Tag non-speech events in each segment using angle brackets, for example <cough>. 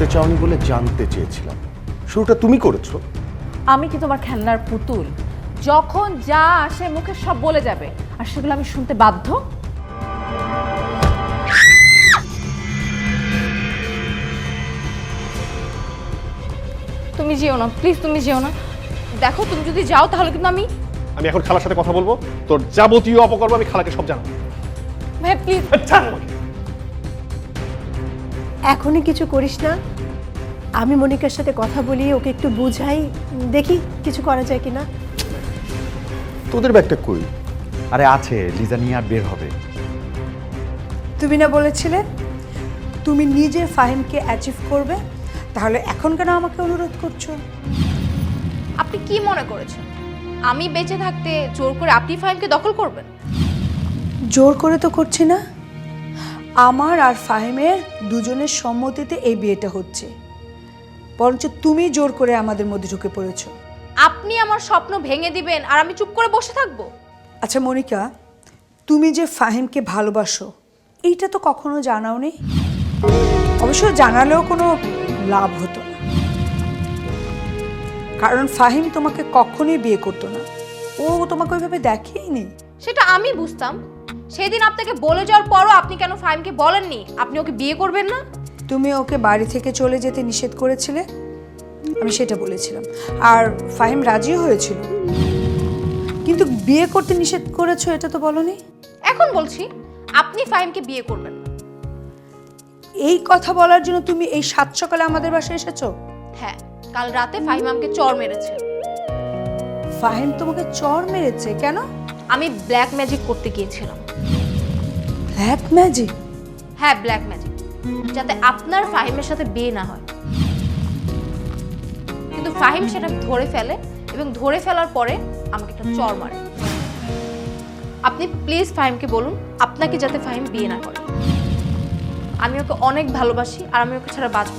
বলতে চাওনি বলে জানতে চেয়েছিলাম। শুরুটা তুমি করেছ। আমি কি তোমার খেলনার পুতুল? যখন যা আসে মুখে সব বলে যাবে। আর সেগুলো আমি শুনতে বাধ্য? তুমি যেও না প্লিজ তুমি যেও না। দেখো তুমি যদি যাও তাহলে কিন্তু আমি আমি এখন খালার সাথে কথা বলব। তোর যাবতীয় অপকর্ম আমি খালাকে সব জানাব। ভাই প্লিজ। এখনই কিছু করিস না। আমি মনিকার সাথে কথা বলি ওকে একটু বুঝাই দেখি কিছু করা যায় কিনা। তোদের ব্যাগটা কই? আরে আছে লিজা নিয়ে আর বের হবে। তুমি না বলেছিলে? তুমি নিজে ফাহিমকে অ্যাচিভ করবে তাহলে এখন কেন আমাকে অনুরোধ করছ? আপনি কি মনে করেছেন? আমি বেঁচে থাকতে জোর করে আপনি ফাহিমকে দখল করবেন? জোর করে তো করছি না। আমার আর ফাহিমের দুজনের সম্মতিতে এই বিয়েটা হচ্ছে। বরঞ্চ তুমি জোর করে আমাদের মধ্যে ঢুকে পড়েছো। আপনি আমার স্বপ্ন ভেঙে দিবেন আর আমি চুপ করে বসে থাকব। আচ্ছা মনিকা তুমি যে ফাহিমকে ভালোবাসো এইটা তো কখনো জানাও জানাওনি? অবশ্য জানালেও কোনো লাভ হতো না। কারণ ফাহিম তোমাকে কখনোই বিয়ে করতো না। ও তোমাকে ওইভাবে দেখেই নি সেটা আমি বুঝতাম। সেদিন আপনাকে বলে যাওয়ার পরও আপনি কেন ফাহিমকে বলেননি? আপনি ওকে বিয়ে করবেন না? তুমি ওকে বাড়ি থেকে চলে যেতে নিষেধ করেছিলে? আমি সেটা বলেছিলাম। আর ফাহিম রাজিও হয়েছিল? কিন্তু বিয়ে করতে নিষেধ করেছ এটা তো বলনি? এখন বলছি আপনি ফাইমকে বিয়ে করবেন এই কথা বলার জন্য তুমি এই সাত সকালে আমাদের বাসায় এসেছ? হ্যাঁ কাল রাতে ফাহিম আমাকে চর মেরেছে। ফাহিম তোমাকে চর মেরেছে? কেন? আমি ব্ল্যাক ম্যাজিক করতে গিয়েছিলাম। ব্ল্যাক ম্যাজিক হ্যাঁ ব্ল্যাক ম্যাজিক যাতে আপনার ফাহিমের সাথে বিয়ে না হয়। কিন্তু ফাহিম সেটা ধরে ফেলে এবং ধরে ফেলার পরে আমাকে একটা চর মারে। আপনি প্লিজ ফাহিমকে বলুন, আপনাকে যাতে ফাহিম বিয়ে না করে। আমি ওকে অনেক ভালোবাসি আর আমি ওকে ছাড়া বাঁচব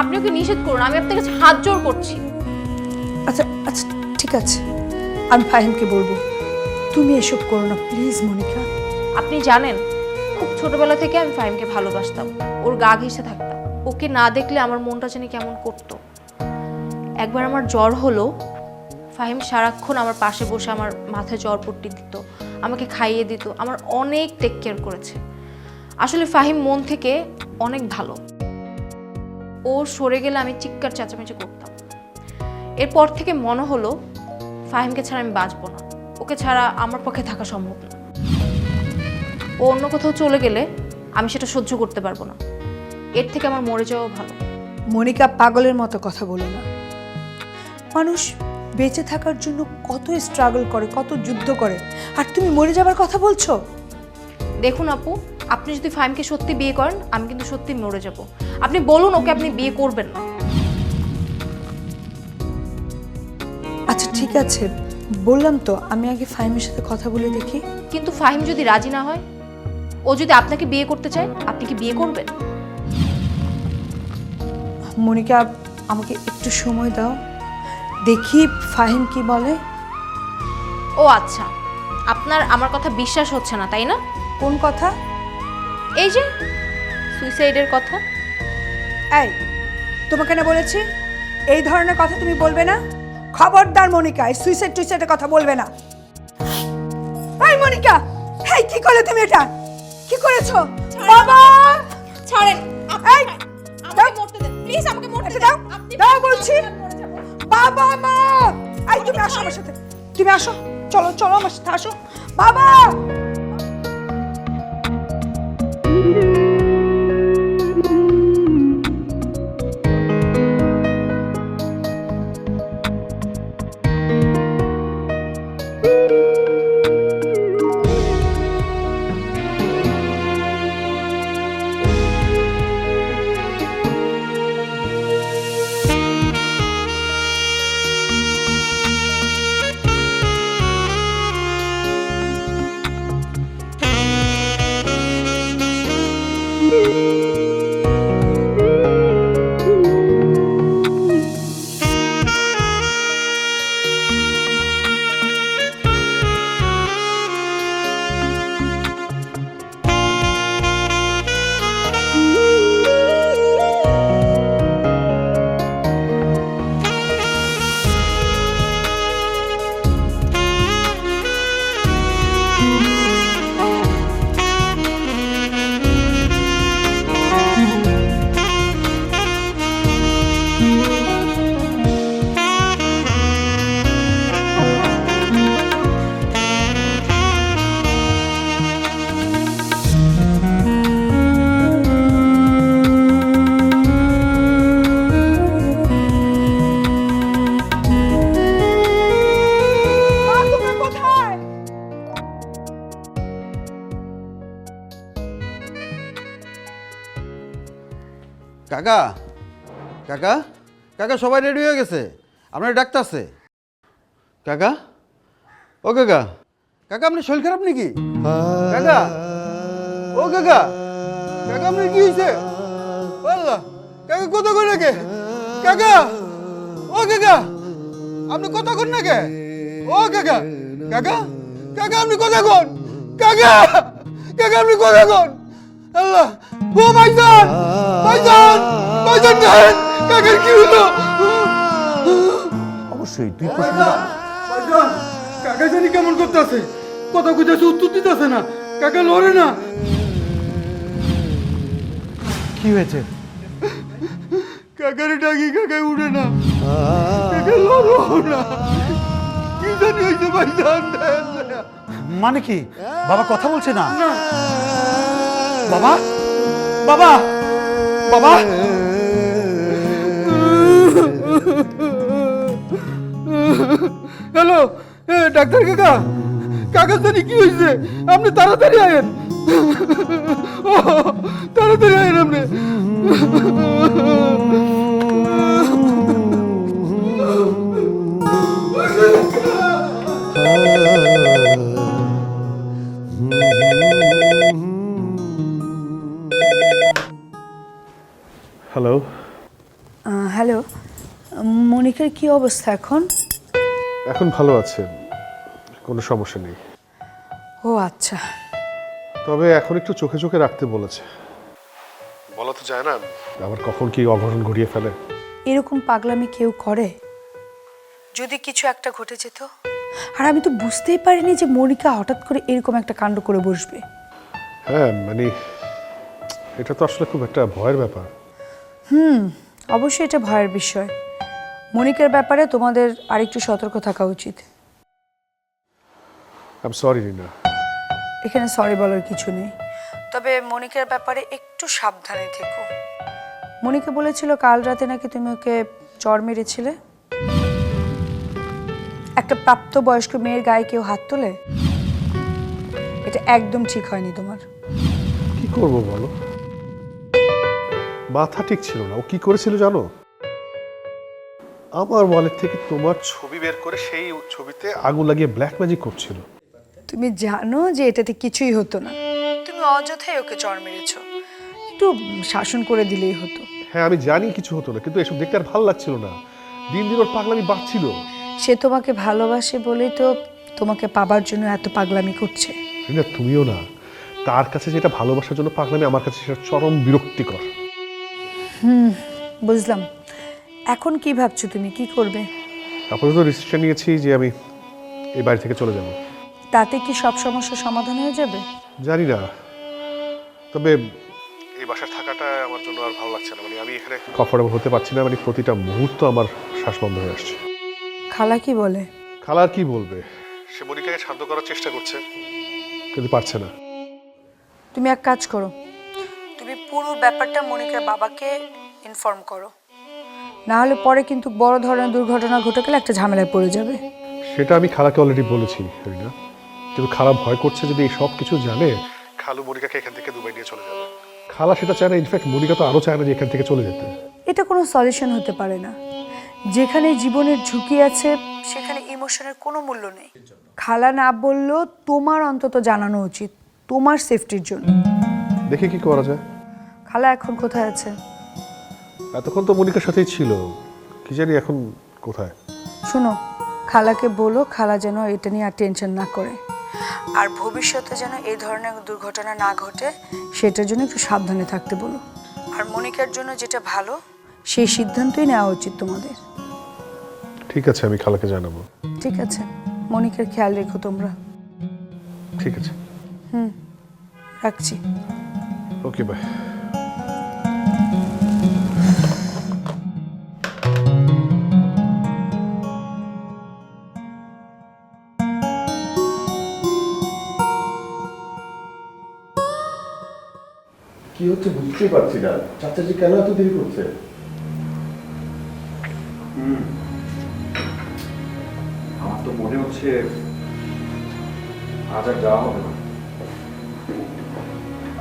আপনি ওকে নিষেধ করুন, আমি আপনার কাছে হাত জোর করছি। আচ্ছা আচ্ছা ঠিক আছে। আমি ফাহিমকে বলব। তুমি এসব করো না, প্লিজ মনিকা। আপনি জানেন, খুব ছোটবেলা থেকে আমি ফাহিমকে ভালোবাসতাম। ওর গা ঘেসে থাকতাম। ওকে না দেখলে আমার মনটা জানি কেমন করতো। একবার আমার জ্বর হলো, ফাহিম সারাক্ষণ আমার পাশে বসে আমার মাথায় জ্বর পট্টি দিত, আমাকে খাইয়ে দিত, আমার অনেক টেক কেয়ার করেছে। আসলে ফাহিম মন থেকে অনেক ভালো। ও সরে গেলে আমি চিৎকার চেঁচামেচি করতাম। এরপর থেকে মনে হলো, ফাহিমকে ছাড়া আমি বাঁচবো না। ওকে ছাড়া আমার পক্ষে থাকা সম্ভব না। ও অন্য কোথাও চলে গেলে আমি সেটা সহ্য করতে পারব না। এর থেকে আমার মরে যাওয়া ভালো। মনিকা পাগলের মতো কথা বলো না। মানুষ বেঁচে থাকার জন্য কত স্ট্রাগল করে কত যুদ্ধ করে। আর তুমি মরে যাবার কথা বলছো? দেখুন আপু আপনি যদি ফাইমকে সত্যি বিয়ে করেন আমি কিন্তু সত্যি মরে যাব। আপনি বলুন ওকে আপনি বিয়ে করবেন না। আচ্ছা ঠিক আছে। বললাম তো আমি আগে ফাহিমের সাথে কথা বলে দেখি। কিন্তু ফাহিম যদি রাজি না হয় ও যদি আপনাকে বিয়ে করতে চায় আপনি কি বিয়ে করবেন? মনিকা আমাকে একটু সময় দাও। দেখি ফাহিম কি বলে। ও আচ্ছা আপনার আমার কথা বিশ্বাস হচ্ছে না তাই না? কোন কথা? এই যে সুইসাইডের কথা। এই তোমাকে না বলেছি? এই ধরনের কথা তুমি বলবে না? খবরদার মনিকা এই সুইসাইড টুইসাইডের কথা বলবে না। এই মনিকা এই কি করলে তুমি এটা? কি করেছ? বাবা! ছাড়েন। এই! দাও। মরতে দেন। প্লিজ আমাকে মরতে দাও। দাও বলছি। বাবা মা! এই তুমি আসো আমার সাথে। তুমি আসো। চলো চলো আমার সাথে আসো। বাবা! কাকা? কাকা? কাকা, সবাই রেডি হয়ে গেছে? আপনার ডাক্তারছে কাকা? ও কাকা কাকা আপনার শরীর খারাপ নাকি? কাকা? ও কাকা কাকা, আপনার কি হয়েছে? কাকা কত করে নাকি কাকা? ও কাকা, আপনি কত কোন নাকি ও কাকা কাকা কাকা, আপনি কত কোন। কাকা কাকা, আপনি কত কোন। আল্লাহ ও ভাইজান! ভাইজান! ভাইজান দেন কাকার কি হলো? অবশ্যই তুই ভাইজান কাকা জানি কেমন করতেছে? কথা কইতেছে উত্তর দিতেছে না। কাকা লড়ে না? কি হয়েছে? কাকারে ডাকি কাকাই উঠে না? কাকা লড়ো না? কি জানি হয়েছে ভাইজান। মানে কি? বাবা কথা বলছে না। বাবা? বাবা বাবা। হ্যালো ডাক্তার কাকা কাকা জানি কি হয়েছে? আপনি তাড়াতাড়ি আয়েন। ও, তাড়াতাড়ি আয়েন আপনি। মনিকার কি অবস্থা এখন? এখন ভালো আছে। কোনো সমস্যা নেই। ও আচ্ছা। তবে এখন একটু চোখে চোখে রাখতে বলেছে। বলা তো যায় না আবার কখন কি অঘটন ঘটিয়ে ফেলে। এরকম পাগলামি কেউ করে? যদি কিছু একটা ঘটে যেত? আর আমি তো বুঝতেই পারিনি যে মনিকা হঠাৎ করে এরকম একটা কাণ্ড করে বসবে। হ্যাঁ মানে এটা তো আসলে খুব একটা ভয়ের ব্যাপার। হুম অবশ্যই এটা ভয়ের বিষয়। মনিকার ব্যাপারে তোমাদের আরেকটু সতর্ক থাকা উচিত। আম সরি রিনা এখানে সরি বলার কিছু নেই। তবে মনিকার ব্যাপারে একটু সাবধানে থেকো। মনিকা বলেছিল কাল রাতে নাকি তুমি ওকে চর মেরেছিলে। একটা প্রাপ্তবয়স্ক মেয়ের গায়ে কেউ হাত তোলে? এটা একদম ঠিক হয়নি তোমার। কি করব বলো? মাথা ঠিক ছিল না। ও কি করেছিল জানো? আমার ওয়ালেট থেকে তোমার ছবি বের করে সেই ছবিতে আগুন লাগিয়ে ব্ল্যাক ম্যাজিক করছিল। তুমি জানো যে এটাতে কিছুই হতো না। তুমি অযথাই ওকে চর মেরেছো। একটু শাসন করে দিলেই হতো। হ্যাঁ আমি জানি কিছু হতো না কিন্তু এসব দেখতে আর ভালো লাগছিল না। দিন দিন ওর পাগলামি বাড়ছিল। সে তোমাকে ভালোবাসে বলেই তো তোমাকে পাবার জন্য এত পাগলামি করছে। রিনা তুমিও না। তার কাছে যেটা ভালোবাসার জন্য পাগলামি আমার কাছে সেটা চরম বিরক্তিকর। হুম বুঝলাম। এখন কি ভাবছ তুমি? কি করবে? আপাতত ডিসিশন নিয়েছি যে আমি এই বাড়ি থেকে চলে যাব। তাতে কি সব সমস্যার সমাধান হয়ে যাবে? জানি না। তবে এই বাসায় থাকাটা আমার জন্য আর ভালো লাগছে না। মানে আমি এখানে কমফোর্টেবল হতে পারছি না। মানে প্রতিটা মুহূর্ত আমার শ্বাস বন্ধ হয়ে আসছে। খালা কি বলে? খালার কি বলবে? সে মনিকাকে শান্ত করার চেষ্টা করছে কিন্তু পারছে না। তুমি এক কাজ করো। তুমি পুরো ব্যাপারটা মনিকার বাবাকে ইনফর্ম করো। না হলে পরে কিন্তু বড় ধরনের দুর্ঘটনা ঘটে গেলে একটা ঝামেলায় পড়ে যাবে। সেটা আমি খালাকে অলরেডি বলেছি রিনা। কিন্তু খালা ভয় করছে যদি এই সব কিছু জানে খালু মনিকাকে এখান থেকে দুবাই নিয়ে চলে যাবে। খালা সেটা চায় না ইনফ্যাক্ট মনিকা তো আরও চায় না যে এখান থেকে চলে যেতে। এটা কোনো সলিউশন হতে পারে না। যেখানে জীবনের ঝুঁকি আছে সেখানে ইমোশনের কোনো মূল্য নেই। খালা না বললেও তোমার অন্তত জানানো উচিত তোমার সেফটির জন্য। দেখে কি করা যায়। খালা এখন কোথায় আছে? এতক্ষণ তো মনিকার সাথেই ছিল। কি জানি এখন কোথায়? শোনো খালাকে বলো খালা যেন এটা নিয়ে আর টেনশন না করে। আর ভবিষ্যতে যেন এই ধরনের দুর্ঘটনা না ঘটে সেটার জন্য একটু সাবধানে থাকতে বলো। আর মনিকার জন্য যেটা ভালো সেই সিদ্ধান্তই নেওয়া উচিত তোমাদের। ঠিক আছে আমি খালাকে জানাব। ঠিক আছে মনিকার খেয়াল রেখো তোমরা। ঠিক আছে। হুম রাখছি। ওকে বাই কি হচ্ছে বুঝতেই পারছি না। চাচাজি কেন এত দেরি করছে? আমার তো মনে হচ্ছে আজ আর যাওয়া হবে না।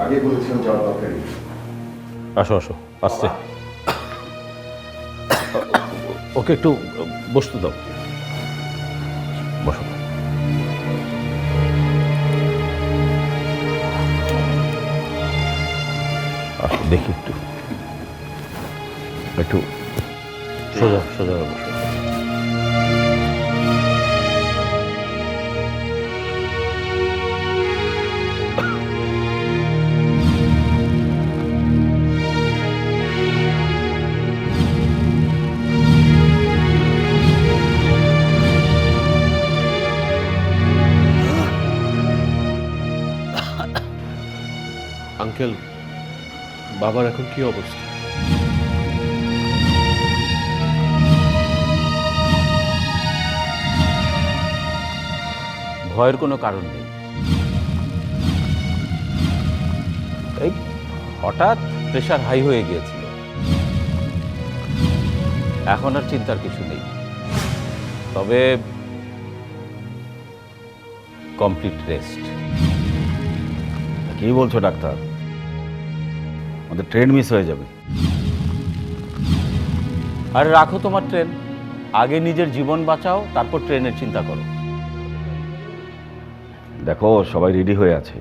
আগে বলেছিলাম যাওয়া দরকারি আসো আসো আসছে। ওকে একটু বসতে দাও। বসো। দেখি একটু একটু সোজা সোজা হয়ে বসো আঙ্কেল বাবার এখন কি অবস্থা? ভয়ের কোনো কারণ নেই। এই হঠাৎ প্রেশার হাই হয়ে গিয়েছিল। এখন আর চিন্তার কিছু নেই। তবে কমপ্লিট রেস্ট। কি বলছো ডাক্তার? আমাদের ট্রেন মিস হয়ে যাবে। আর রাখো তোমার ট্রেন। আগে নিজের জীবন বাঁচাও তারপর ট্রেনের চিন্তা করো। দেখো সবাই রেডি হয়ে আছে।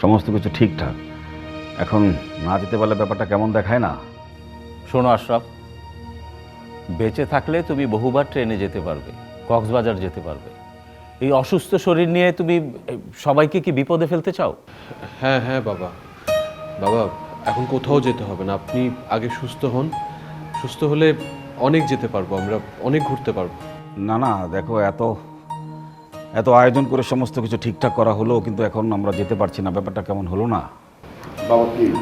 সমস্ত কিছু ঠিকঠাক। এখন না যেতে পারলে ব্যাপারটা কেমন দেখায় না? শোনো আশরাফ বেঁচে থাকলে তুমি বহুবার ট্রেনে যেতে পারবে কক্সবাজার যেতে পারবে। এই অসুস্থ শরীর নিয়ে তুমি সবাইকে কি বিপদে ফেলতে চাও? হ্যাঁ হ্যাঁ বাবা। বাবা এখন কোথাও যেতে হবে না। আপনি আগে সুস্থ হন। সুস্থ হলে অনেক যেতে পারব আমরা অনেক ঘুরতে পারব। না না দেখো এত এত আয়োজন করে সমস্ত কিছু ঠিকঠাক করা হলো কিন্তু এখন আমরা যেতে পারছি না। ব্যাপারটা কেমন হলো না? বাবা প্লিজ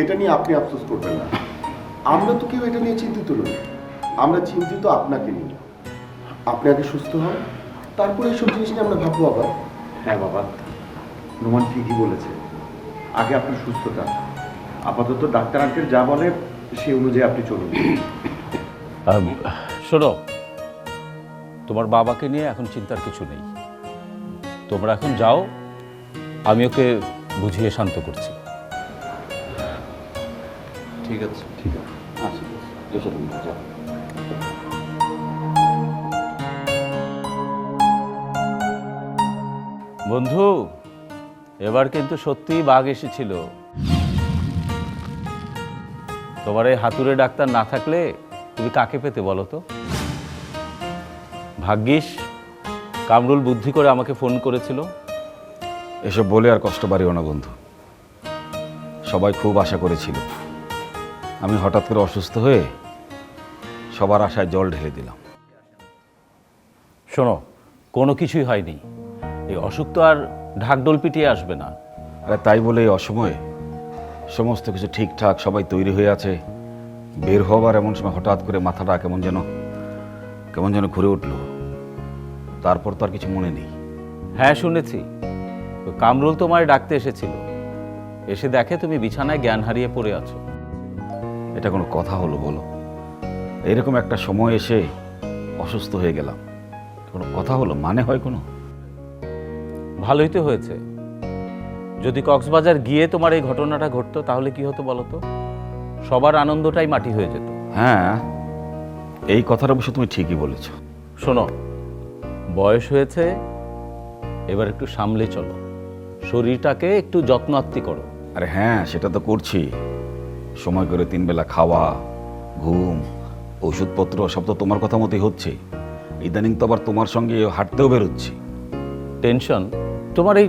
এটা নিয়ে আপনি আফসোস করবেন না। আমরা তো কেউ এটা নিয়ে চিন্তিত নই। আমরা চিন্তিত আপনাকে নিয়ে। আপনি আগে সুস্থ হন তারপরে এইসব জিনিস নিয়ে আমরা ভাববো আবার। হ্যাঁ বাবা নোমান ঠিকই বলেছে। আগে আপনি সুস্থতা আপাতত ডাক্তার আঙ্কেল যা বলে সেই অনুযায়ী আপনি চলুন। শোনো তোমার বাবাকে নিয়ে এখন চিন্তার কিছু নেই। তোমরা এখন যাও আমি ওকে বুঝিয়ে শান্ত করছি। ঠিক আছে। ঠিক আছে। আচ্ছা যাও। বন্ধু এবার কিন্তু সত্যিই বাঘ এসেছিল। তোমার এই হাতুড়ে ডাক্তার না থাকলে তুমি কাকে পেতে বলো তো? ভাগ্যিস কামরুল বুদ্ধি করে আমাকে ফোন করেছিল। এসব বলে আর কষ্ট বাড়িও না বন্ধু। সবাই খুব আশা করেছিল। আমি হঠাৎ করে অসুস্থ হয়ে সবার আশায় জল ঢেলে দিলাম। শোনো কোনো কিছুই হয়নি। এই অসুখ তো আর ঢাকডোল পিটিয়ে আসবে না। আরে তাই বলে এই অসময়ে সমস্ত কিছু ঠিকঠাক সবাই তৈরি হয়ে আছে। বের হবার এমন সময় হঠাৎ করে মাথাটা কেমন যেন কেমন যেন ঘুরে উঠল। তারপর তো আর কিছু মনে নেই। হ্যাঁ শুনেছি। কামরুল তোমায় ডাকতে এসেছিল। এসে দেখে তুমি বিছানায় জ্ঞান হারিয়ে পড়ে আছো। এটা কোনো কথা হলো বলো। এরকম একটা সময় এসে অসুস্থ হয়ে গেলাম। কোনো কথা হলো? মানে হয় কোনো? ভালোই তো হয়েছে। যদি কক্সবাজার গিয়ে তোমার এই ঘটনাটা ঘটতো তাহলে কি হতো বলো তো? সবার আনন্দটাই মাটি হয়ে যেত। হ্যাঁ এই কথাটা অবশ্য তুমি ঠিকই বলেছ। শোনো বয়স হয়েছে এবার একটু সামলে চলো। শরীরটাকে একটু যত্নাত্তি করো। আরে হ্যাঁ সেটা তো করছি। সময় করে তিন বেলা খাওয়া ঘুম ওষুধপত্র সব তো তোমার কথা মতোই হচ্ছে। ইদানিং তো আবার তোমার সঙ্গে হাঁটতেও বেরোচ্ছি। টেনশন? তোমার এই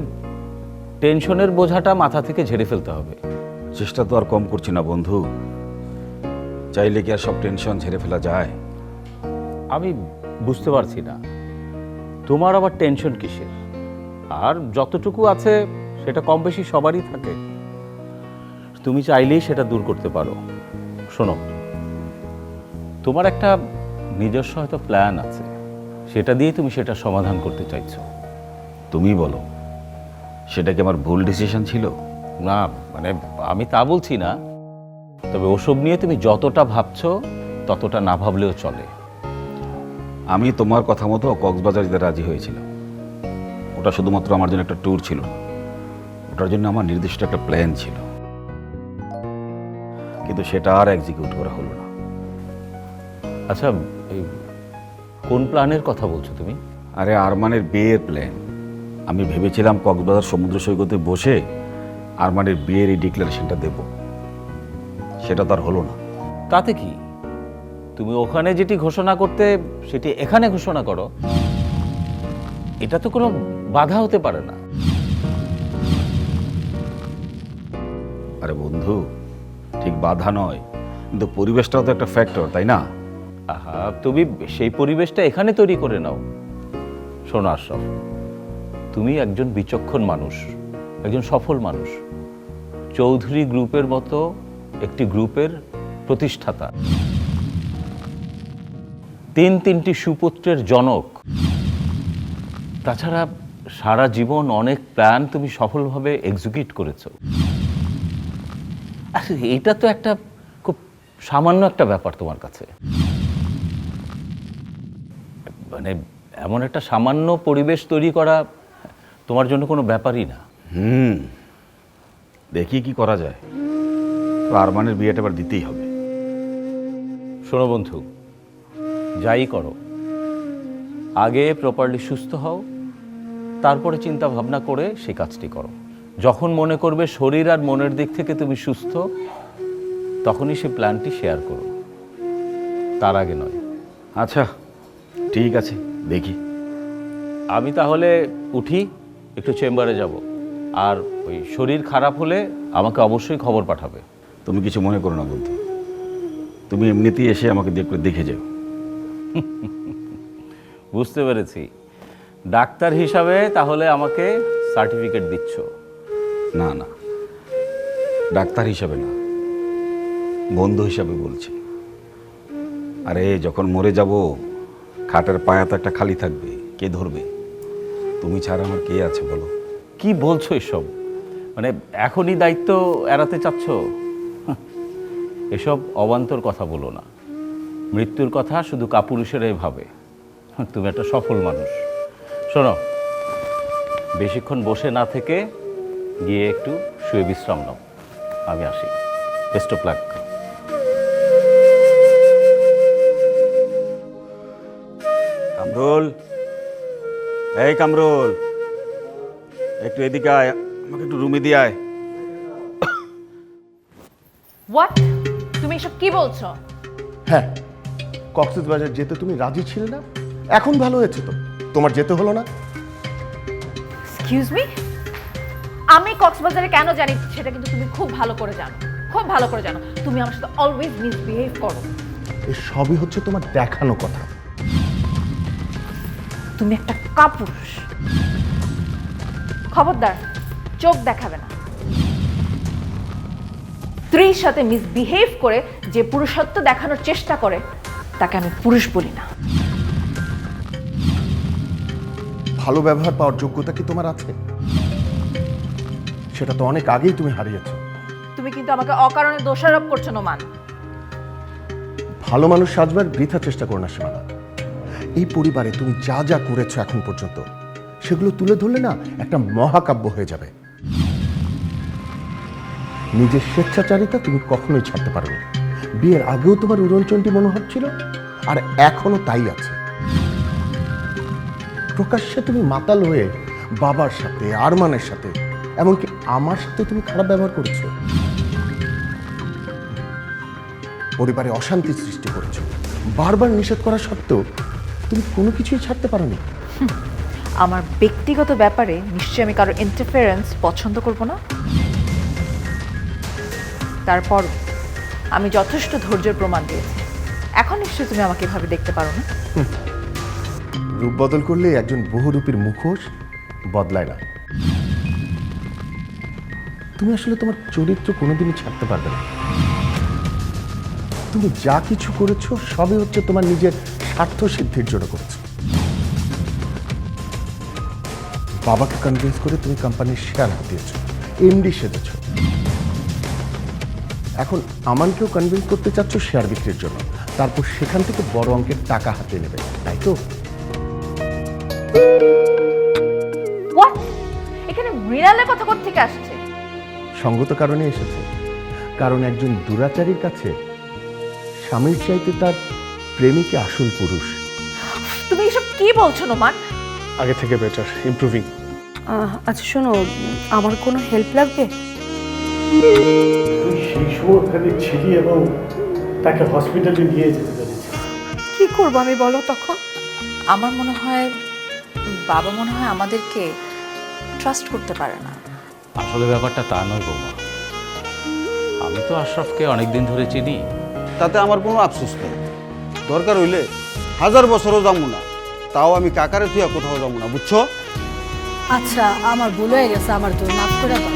টেনশনের বোঝাটা মাথা থেকে ঝেড়ে ফেলতে হবে। চেষ্টা তো আর কম করছি না বন্ধু। চাইলে কি আর সব টেনশন ঝেড়ে ফেলা যায়? আমি বুঝতে পারছি না। তোমার আবার টেনশন কিসের? আর যতটুকু আছে সেটা কম বেশি সবারই থাকে। তুমি চাইলেই সেটা দূর করতে পারো। শোনো তোমার একটা নিজস্ব হয়তো প্ল্যান আছে। সেটা দিয়ে তুমি সেটা সমাধান করতে চাইছো। তুমি বলো। সেটা কি আমার ভুল ডিসিশন ছিল? না মানে আমি তা বলছি না। তবে ওসব নিয়ে তুমি যতটা ভাবছ, ততটা না ভাবলেও চলে। আমি তোমার কথা মতো কক্সবাজার যেতে রাজি হয়েছিলাম। ওটা শুধুমাত্র আমার জন্য একটা ট্যুর ছিল ওটার জন্য আমার নির্দিষ্ট একটা প্ল্যান ছিল। কিন্তু সেটা আর এক্সিকিউট করা হলো না। আচ্ছা কোন প্ল্যানের কথা বলছো তুমি? আরে আরমানের বিয়ের প্ল্যান আমি ভেবেছিলাম কক্সবাজার সমুদ্র সৈকতে বসে আরমানের বিয়ের এই ডিক্লারেশনটা দেব। সেটা তো আর হলো না। তাতে কি? তুমি ওখানে যেটি ঘোষণা করতে সেটি এখানে ঘোষণা করো। এটা তো কোনো বাধা হতে পারে না। আরে বন্ধু ঠিক বাধা নয়। কিন্তু পরিবেশটাও তো একটা ফ্যাক্টর তাই না? আহা তুমি সেই পরিবেশটা এখানে তৈরি করে নাও। শোনো আশরাফ তুমি একজন বিচক্ষণ মানুষ, একজন সফল মানুষ। চৌধুরী গ্রুপের মতো একটি গ্রুপের প্রতিষ্ঠাতা। তিন তিনটি সুপুত্রের জনক। তাছাড়া সারা জীবন অনেক প্ল্যান তুমি সফলভাবে এক্সিকিউট করেছ। আরে এটা তো একটা খুব সামান্য একটা ব্যাপার তোমার কাছে। মানে এমন একটা সামান্য পরিবেশ তৈরি করা তোমার জন্য কোনো ব্যাপারই না। হুম। দেখি কি করা যায়। তো আরমানের বিয়েটা এবার দিতেই হবে। শোনো বন্ধু যাই করো। আগে প্রপারলি সুস্থ হও তারপরে চিন্তা ভাবনা করে সেই কাজটি করো। যখন মনে করবে শরীর আর মনের দিক থেকে তুমি সুস্থ তখনই সে প্ল্যানটি শেয়ার করো। তার আগে নয়। আচ্ছা ঠিক আছে দেখি। আমি তাহলে উঠি। একটু চেম্বারে যাব। আর ওই শরীর খারাপ হলে আমাকে অবশ্যই খবর পাঠাবে। তুমি কিছু মনে করো না বন্ধু। তুমি এমনিতেই এসে আমাকে দেখে দেখে যাও। <laughs> বুঝতে পেরেছি। ডাক্তার হিসাবে তাহলে আমাকে সার্টিফিকেট দিচ্ছ। না না। ডাক্তার হিসাবে না। বন্ধু হিসাবে বলছি। আরে যখন মরে যাব খাটের পায়া তো একটা খালি থাকবে। কে ধরবে? তুমি ছাড়া আমার কে আছে বলো? কি বলছো এসব? মানে এখনই দায়িত্ব এড়াতে চাচ্ছ? এসব অবান্তর কথা বলো না। মৃত্যুর কথা শুধু কাপুরুষেরাই ভাবে। তুমি একটা সফল মানুষ। শোনো, বেশিক্ষণ বসে না থেকে গিয়ে একটু শুয়ে বিশ্রাম নাও। আমি আসি। Best of luck. কামরুল! এই কামরুল একটু এদিকে আয় আমাকে একটু রুমে দিয়ে আয়। হোয়াট তুমি এসব কি বলছো? হ্যাঁ কক্সবাজার যেতে তুমি রাজি ছিলে না? এখন ভালো হয়েছে তো। তোমার যেতে হলো না। এক্সকিউজ মি আমি কক্সবাজারে কেন জানি সেটা কিন্তু তুমি খুব ভালো করে জানো। খুব ভালো করে জানো। তুমি আমার সাথে অলওয়েজ মিসবিহেভ করো। এ সবই হচ্ছে তোমার দেখানো কথা। তুমি একটা কাপুরুষ। খবরদার চোখ দেখাবে না। স্ত্রীর সাথে মিসবিহেভ করে যে পুরুষত্ব দেখানোর চেষ্টা করে তাকে আমি পুরুষ বলি না। ভালো ব্যবহার পাওয়ার যোগ্যতা কি তোমার আছে? সেটা তো অনেক আগেই তুমি হারিয়েছো। তুমি কিন্তু আমাকে অকারণে দোষারোপ করছ নোমান। ভালো মানুষ সাজবার বৃথা চেষ্টা করো না সীমানা। এই পরিবারে তুমি যা যা করেছ এখন পর্যন্ত, সেগুলো তুলে ধরলে না একটা মহাকাব্য হয়ে যাবে। নিজের স্বেচ্ছাচারিতা তুমি কখনোই ছাড়তে পারোনি। বিয়ের আগেও তোমার উড়নচণ্ডী মনোভাব ছিল, আর এখনও তাই আছে। প্রকাশ্যে তুমি মাতাল হয়ে বাবার সাথে, আরমানের সাথে, এমনকি আমার সাথে তুমি খারাপ ব্যবহার করেছ। পরিবারে অশান্তি সৃষ্টি করেছ। বারবার নিষেধ করা সত্ত্বেও তুমি কোনো কিছুই ছাড়তে পারোনি। আমার ব্যক্তিগত ব্যাপারে নিশ্চয়ই আমি কারও ইন্টারফেরেন্স পছন্দ করব না। তারপর আমি যথেষ্ট ধৈর্যের প্রমাণ দিয়েছি এখন নিশ্চয়ই তুমি আমাকে এভাবে দেখতে পারো না। রূপ বদল করলে একজন বহুরূপীর মুখোশ বদলায় না। তুমি আসলে তোমার চরিত্র কোনোদিনই ছাড়তে পারবে না। তুমি যা কিছু করেছ সবই হচ্ছে তোমার নিজের স্বার্থ সিদ্ধির জন্য করেছ। বাবাকে কনভিন্স করে তুমি কোম্পানির শেয়ার হাতিয়েছো এমডি সেজেছো। এখন আমানকেও কনভিন্স করতে চাচ্ছ শেয়ার বিক্রির জন্য তারপর সেখান থেকে বড় অঙ্কের টাকা হাতে নেবে তাই তো? এখানে মৃণালের কথা থেকে আসছে? সঙ্গত কারণে এসেছে। কারণ একজন দুরাচারীর কাছে স্বামীর চাইতে তার প্রেমিকই আসল পুরুষ। তুমি এসব কি বলছো নোমান? আগে থেকে বেটার ইমপ্রুভিং আচ্ছা শোনো আমার কোনো হেল্প লাগবে? সময় ওখানে ছিলি এবং তাকে হসপিটালে নিয়ে যেতে কি করব আমি বলো তখন? আমার মনে হয় বাবা মনে হয় আমাদেরকে ট্রাস্ট করতে পারে না। আসলে ব্যাপারটা তা নয় বৌমা। আমি তো আশরাফকে অনেক দিন ধরে চিনি। তাতে আমার কোনো আফসোস নেই। দরকার হইলে হাজার বছরও যাব না। তাও আমি কাকারে তুই কোথাও যাব না বুঝছ? আচ্ছা আমার ভুল হয়ে গেছে আমার তো মাফ করে দাও।